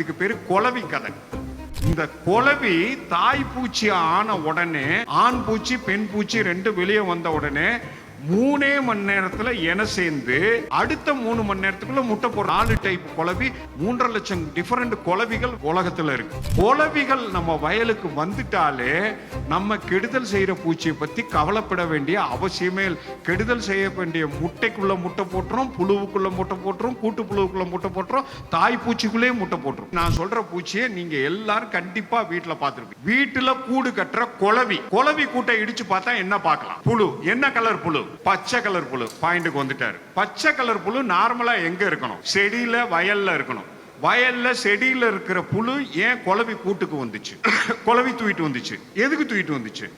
இதுக்கு பேரு குளவி கதை. இந்த குளவி தாய் பூச்சி ஆன உடனே ஆண் பூச்சி பெண் பூச்சி ரெண்டு வெளியே வந்த உடனே மூணே மணி நேரத்துல என சேர்ந்து அடுத்த மூணு மணி நேரத்துக்குள்ள முட்டை போடுற நாலு டைப் குழவி மூன்றரை லட்சம் டிஃபரெண்ட் குளவிகள் உலகத்துல இருக்கு. குழவிகள் நம்ம வயலுக்கு வந்துட்டாலே நம்ம கெடுதல் செய்யற பூச்சியை பத்தி கவலைப்பட வேண்டிய அவசியமே இல்லை. கெடுதல் செய்ய வேண்டிய முட்டைக்குள்ள முட்டை போட்டுரும் புழுவுக்குள்ள முட்டை போட்டுரும் கூட்டு புழுவுக்குள்ள முட்டை போட்டுரும் தாய் பூச்சிக்குள்ளேயே முட்டை போட்டுரும் நான் சொல்ற பூச்சியை நீங்க எல்லாரும் கண்டிப்பா வீட்டுல பார்த்திருப்பீங்க. வீட்டுல கூடு கட்டுற குளவி குழவி கூட்டை இடிச்சு பார்த்தா என்ன பார்க்கலாம்? புழு. என்ன கலர் புழு? பச்சை கலர் புழு பாயிண்ட்டுக்கு வந்துட்டாரு. பச்சை கலர் புழு நார்மலா எங்க இருக்கணும்? செடியில வயல்ல இருக்கணும். வயல்ல செடியில இருக்கிற புழு ஏன் குழவி கூட்டுக்கு வந்துச்சு? குழவி தூக்கிட்டு வந்துச்சு. எதுக்கு தூக்கிட்டு வந்துச்சு?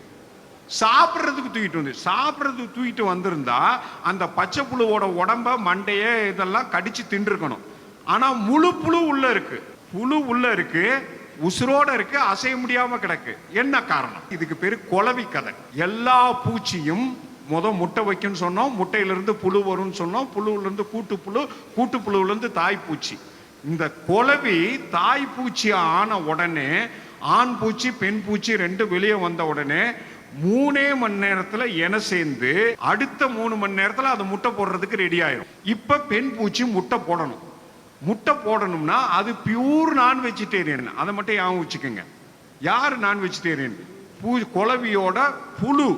சாப்பிட்றதுக்கு தூக்கிட்டு வந்து சாப்பிட்றதுக்கு தூக்கிட்டு வந்திருந்தா அந்த பச்சை புழுவோட உடம்ப மண்டைய இதெல்லாம் கடிச்சு தின்றுக்கணும் ஆனா முழு புழு உள்ள இருக்கு. புழு உள்ள இருக்கு. உசுரோட இருக்கு. அசைய முடியாம கிடக்கு. என்ன காரணம்? இதுக்கு பேரு குளவி கதை. எல்லா பூச்சியும் முத முட்டை வைக்கும்னு சொன்னோம் முட்டையிலிருந்து புழு வரும்னு சொன்னோம் புழுவிலேருந்து கூட்டுப்புழு கூட்டு புழு கூட்டு தாய் பூச்சி இந்த குலவி தாய் பூச்சி ஆன உடனே ஆண் பூச்சி பெண் பூச்சி ரெண்டு வெளியே வந்த உடனே மூணே மணி நேரத்தில் என சேர்ந்து அடுத்த மூணு மணி நேரத்தில் அது முட்டை போடுறதுக்கு ரெடி ஆயிரும். இப்போ பெண் பூச்சி முட்டை போடணும். முட்டை போடணும்னா அது பியூர் நான் வெஜிடேரியன் அதை மட்டும் ஞாபகம் வச்சுக்கோங்க. யார் நான் வெஜிடேரியன் பூ குளவியோட புழு.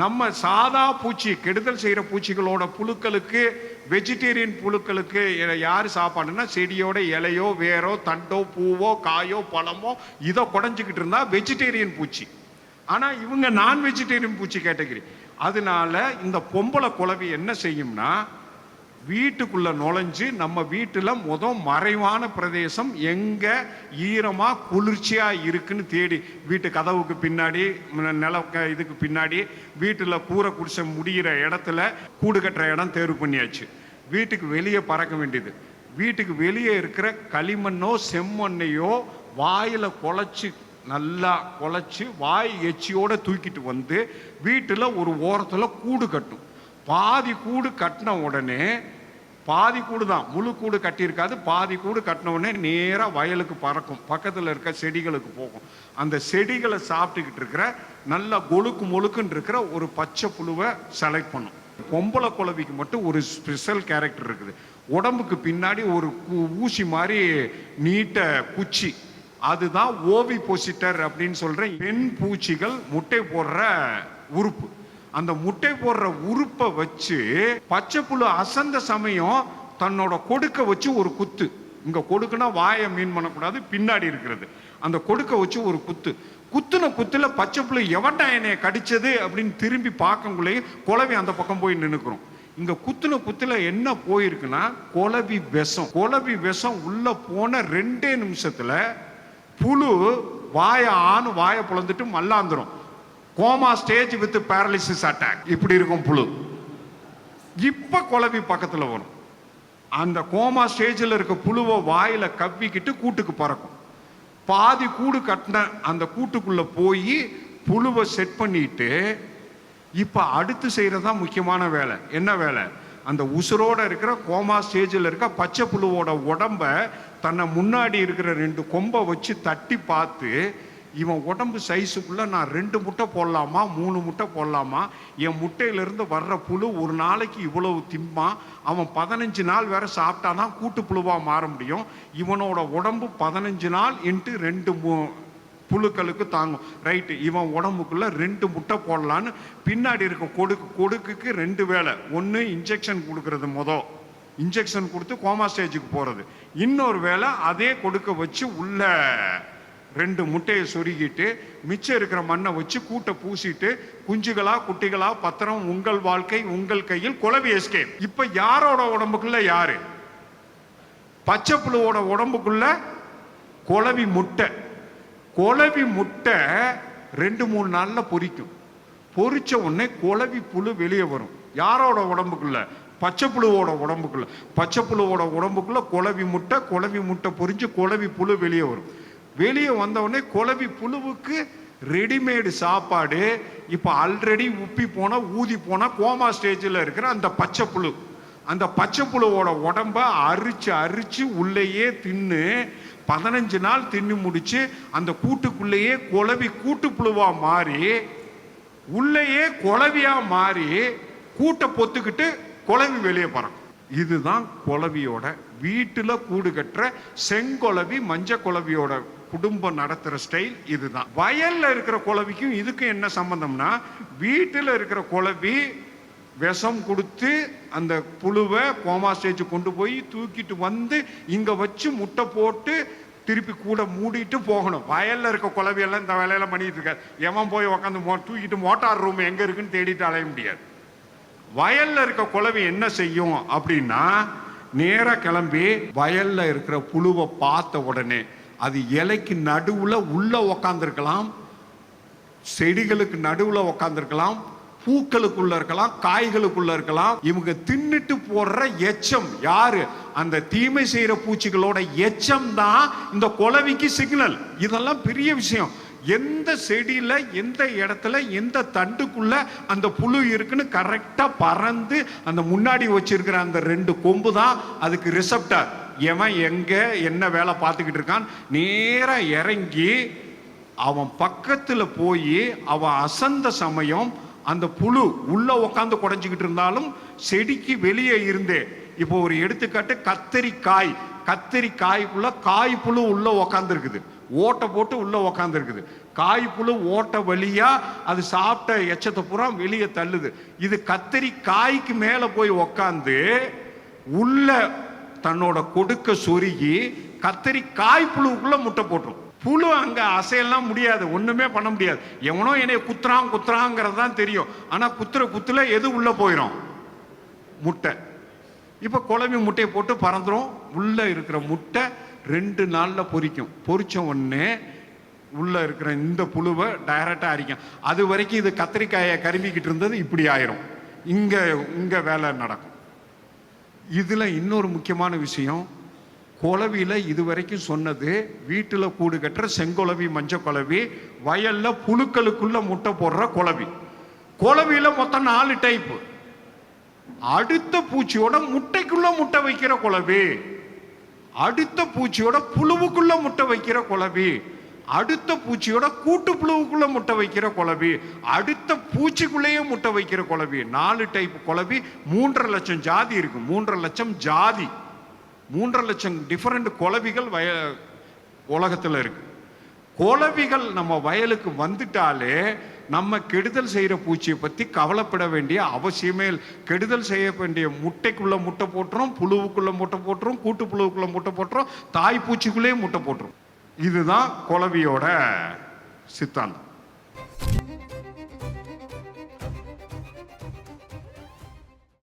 நம்ம சாதா பூச்சி கெடுதல் செய்கிற பூச்சிகளோட புழுக்களுக்கு வெஜிடேரியன் புழுக்களுக்கு யார் சாப்பாடுன்னா செடியோட இலையோ வேரோ தண்டோ பூவோ காயோ பழமோ இதை குடஞ்சிக்கிட்டு இருந்தால் வெஜிடேரியன் பூச்சி. ஆனால் இவங்க நான் வெஜிடேரியன் பூச்சி கேட்டகிரி. அதனால இந்த பொம்பளை குழவி என்ன செய்யும்னா வீட்டுக்குள்ளே நுழைஞ்சு நம்ம வீட்டில் முத மறைவான பிரதேசம் எங்கே ஈரமாக குளிர்ச்சியாக இருக்குன்னு தேடி வீட்டு கதவுக்கு பின்னாடி நில இதுக்கு பின்னாடி வீட்டில் கூரை குடிசை முடிகிற இடத்துல கூடு கட்டுற இடம் தேர்வு பண்ணியாச்சு. வீட்டுக்கு வெளியே பறக்க வேண்டியது. வீட்டுக்கு வெளியே இருக்கிற களிமண்ணோ செம்மண்ணையோ வாயில் குழச்சி நல்லா குழச்சி வாய் எச்சியோடு தூக்கிட்டு வந்து வீட்டில் ஒரு ஓரத்தில் கூடு கட்டும். பாதி கூடு கட்டின உடனே பாதி கூடு தான். முழு கூடு கட்டியிருக்காது. பாதி கூடு கட்டின உடனே நேராக வயலுக்கு பறக்கும். பக்கத்தில் இருக்க செடிகளுக்கு போகும். அந்த செடிகளை சாப்பிட்டுக்கிட்டு இருக்கிற நல்ல கொழுக்கு முழுக்குன்னு இருக்கிற ஒரு பச்சை புழுவை செலக்ட் பண்ணும். பொம்பளை குழவிக்கு மட்டும் ஒரு ஸ்பெஷல் கேரக்டர் இருக்குது. உடம்புக்கு பின்னாடி ஒரு ஊசி மாதிரி நீட்ட குச்சி. அதுதான் ஓவி பொசிட்டர் அப்படின்னு சொல்கிற பெண் பூச்சிகள் முட்டை போடுற உறுப்பு. அந்த முட்டை போடுற உறுப்பை வச்சு பச்சை புழு அசந்த சமயம் தன்னோட கொடுக்க வச்சு ஒரு குத்து. இங்க கொடுக்குன்னா வாயை மீன் பண்ணக்கூடாது பின்னாடி இருக்கிறது. அந்த கொடுக்க வச்சு ஒரு குத்து. குத்துன குத்துல பச்சை புழு எவன்டா என்னைய கடிச்சது அப்படின்னு திரும்பி பார்க்கக்குள்ளேயே குழவி அந்த பக்கம் போய் நின்னுக்கிறோம். இங்க குத்துன குத்துல என்ன போயிருக்குன்னா குழவி விஷம். குழவி விஷம் உள்ள போன ரெண்டே நிமிஷத்துல புழு வாயை ஆணு வாயை புலந்துட்டு மல்லாந்துரும். Coma stage with paralysis attack இப்படி இருக்கும் புழு. இப்போ குழவி பக்கத்தில் வரும். அந்த கோமா ஸ்டேஜில் இருக்க புழுவை வாயில் கவ்விக்கிட்டு கூட்டுக்கு பறக்கும். பாதி கூடு கட்டின அந்த கூட்டுக்குள்ளே போய் புழுவை செட் பண்ணிட்டு இப்போ அடுத்து செய்கிறது தான் முக்கியமான வேலை. என்ன வேலை? அந்த உசுரோடு இருக்கிற கோமா ஸ்டேஜில் இருக்க பச்சை புழுவோட உடம்ப தன்னை முன்னாடி இருக்கிற ரெண்டு கொம்பை வச்சு தட்டி பார்த்து இவன் உடம்பு சைஸுக்குள்ளே நான் ரெண்டு முட்டை போடலாமா மூணு முட்டை போடலாமா? என் முட்டையிலேருந்து வர்ற புழு ஒரு நாளைக்கு இவ்வளவு திம்மா அவன் பதினஞ்சு நாள் வேற சாப்பிட்டாதான் கூட்டு புழுவாக மாற முடியும். இவனோட உடம்பு பதினஞ்சு நாள் இன்ட்டு ரெண்டு மூ புழுக்களுக்கு தாங்கும். ரைட்டு இவன் உடம்புக்குள்ளே ரெண்டு முட்டை போடலான்னு பின்னாடி இருக்க கொடுக்கு கொடுக்குக்கு ரெண்டு வேலை ஒன்று இன்ஜெக்ஷன் கொடுக்கறது மொதல் இன்ஜெக்ஷன் கொடுத்து கோமா ஸ்டேஜுக்கு போகிறது இன்னொரு வேலை அதே கொடுக்க வச்சு உள்ள ரெண்டு முட்டையை சொருகிட்டு மிச்சம் இருக்கிற மண்ணை வச்சு கூட்டை பூசிட்டு குஞ்சுகளா குட்டிகளா பத்திரம் உங்கள் வாழ்க்கை உங்கள் கையில் குளவி எஸ்கேப். இப்ப யாரோட உடம்புக்குள்ள யாரு? பச்சை புழுவோட உடம்புக்குள்ள குலவி முட்டை. குலவி முட்டை ரெண்டு மூணு நாள்ல பொரிக்கும் பொறிச்ச உடனே குலவி புழு வெளியே வரும். யாரோட உடம்புக்குள்ள? பச்சை புழுவோட உடம்புக்குள்ள. பச்சை புழுவோட உடம்புக்குள்ள குலவி முட்டை குழவி முட்டை பொரிஞ்சு குலவி புழு வெளியே வரும். வெளியே வந்தவுடனே குழவி புழுவுக்கு ரெடிமேடு சாப்பாடு. இப்போ ஆல்ரெடி உப்பி போன ஊதி போன கோமா ஸ்டேஜில் இருக்கிற அந்த பச்சை புழு. அந்த பச்சை புழுவோட உடம்ப அரிச்சு அரிச்சு உள்ளேயே தின்னு பதினஞ்சு நாள் தின்னு முடிச்சு அந்த கூட்டுக்குள்ளேயே குழவி கூட்டுப்புழுவா மாறி உள்ளேயே குழவியா மாறி கூட்டை பொத்துக்கிட்டு குழவி வெளியே பறக்கும். இதுதான் குழவியோட வீட்டில் கூடு கட்டுற செங்குழவி மஞ்சள் குழவியோட குடும்பம் நடத்துகிற ஸ்டைல் இதுதான். வயல்ல இருக்கிற குழவிக்கும் இதுக்கும் என்ன சம்பந்தம்னா வீட்டில் இருக்கிற குழவி விஷம் கொடுத்து அந்த புழுவை கோமா ஸ்டேஜ் கொண்டு போய் தூக்கிட்டு வந்து இங்கே வச்சு முட்டை போட்டு திருப்பி கூட மூடிட்டு போகணும். வயலில் இருக்க குழவியெல்லாம் இந்த வேலையெல்லாம் பண்ணிட்டு இருக்காரு எவன் போய் உட்காந்து மோ தூக்கிட்டு மோட்டார் ரூம் எங்கே இருக்குன்னு தேடிட்டு அலைய முடியாது. வயலில் இருக்க குழவி என்ன செய்யும் அப்படின்னா நேராக கிளம்பி வயலில் இருக்கிற புழுவை பார்த்த உடனே அது இலைக்கு நடுவில் உள்ளே உக்காந்துருக்கலாம் செடிகளுக்கு நடுவில் உக்காந்துருக்கலாம் பூக்களுக்குள்ள இருக்கலாம் காய்களுக்குள்ள இருக்கலாம். இவங்க தின்னுட்டு போடுற எச்சம் யாரு? அந்த தீமை செய்யற பூச்சிகளோட எச்சம் தான் இந்த குலவிக்கு சிக்னல். இதெல்லாம் பெரிய விஷயம். எந்த செடியில எந்த இடத்துல எந்த தண்டுக்குள்ள அந்த புழு இருக்குன்னு கரெக்டா பறந்து அந்த முன்னாடி வச்சிருக்கிற அந்த ரெண்டு கொம்பு தான் அதுக்கு ரிசப்டர் எவன் எங்க என்ன வேலை பார்த்துக்கிட்டு இருக்கான்? நேராக இறங்கி அவன் பக்கத்துல போய் அவன் அசந்த சமயம் அந்த புழு உள்ள உட்காந்து குடைஞ்சிக்கிட்டு இருந்தாலும் செடிக்கு வெளியே இருந்தே. இப்போ ஒரு எடுத்துக்காட்டு கத்தரிக்காய். கத்தரிக்காய்க்குள்ள காய் புழு உள்ள உக்காந்துருக்குது. ஓட்டை போட்டு உள்ள உக்காந்துருக்குது. காய் புழு ஓட்டை வழியா அது சாப்பிட்ட எச்சத்தை பூரா வெளியே தள்ளுது. இது கத்தரி காய்க்கு மேலே போய் உக்காந்து உள்ள தன்னோட கொடுக்க சொருகி கத்தரி காய் முட்டை போட்டுரும். புழு அங்க அசையெல்லாம் முடியாது ஒண்ணுமே பண்ண முடியாது. எவனோ என்னை குத்துறான் குத்துறாங்கிறது தான் தெரியும். ஆனா குத்துற குத்துல எது உள்ள போயிடும் முட்டை. இப்ப குழம்பு முட்டையை போட்டு பறந்துரும். உள்ள இருக்கிற முட்டை ரெண்டு நாள்ல பொரிக்கும். பொறிச்ச உடனே உள்ள இருக்கிற இந்த புழுவை டைரக்டா அரிக்கும். அது வரைக்கும் இது கத்திரிக்காயை கருமிக்கிட்டு இருந்தது இப்படி ஆயிரும். இங்க இங்க வேலை நடக்கும். இதில் இன்னொரு முக்கியமான விஷயம் குளவியில இதுவரைக்கும் சொன்னது வீட்டில் கூடு கட்டுற செங்குளவி மஞ்ச குலவி வயலில் புழுக்களுக்குள்ள முட்டை போடுற குளவி குலவியில் மொத்தம் நாலு டைப்பு அடுத்த பூச்சியோட முட்டைக்குள்ள முட்டை வைக்கிற குளவி அடுத்த பூச்சியோட புழுவுக்குள்ள முட்டை வைக்கிற குளவி அடுத்த பூச்சியோட கூட்டு புழுவுக்குள்ள முட்டை வைக்கிற குளவி அடுத்த பூச்சிக்குள்ளேயே முட்டை வைக்கிற குழவி நாலு டைப் குழவி மூன்றரை லட்சம் ஜாதி இருக்கு. மூன்றரை லட்சம் ஜாதி. மூன்றரை லட்சம் டிஃப்ரெண்ட் குளவிகள் வய உலகத்தில் இருக்கு. குழவிகள் நம்ம வயலுக்கு வந்துட்டாலே நம்ம கெடுதல் செய்கிற பூச்சியை பற்றி கவலைப்பட வேண்டிய அவசியமே இல்லை. கெடுதல் செய்ய வேண்டிய முட்டைக்குள்ளே முட்டை போட்டுரும் புழுவுக்குள்ளே முட்டை போட்டுரும் கூட்டு புழுவுக்குள்ளே முட்டை போட்டுரும் தாய் பூச்சிக்குள்ளேயே முட்டை போட்டுரும். இதுதான் குலவியோட சித்தாந்தம்.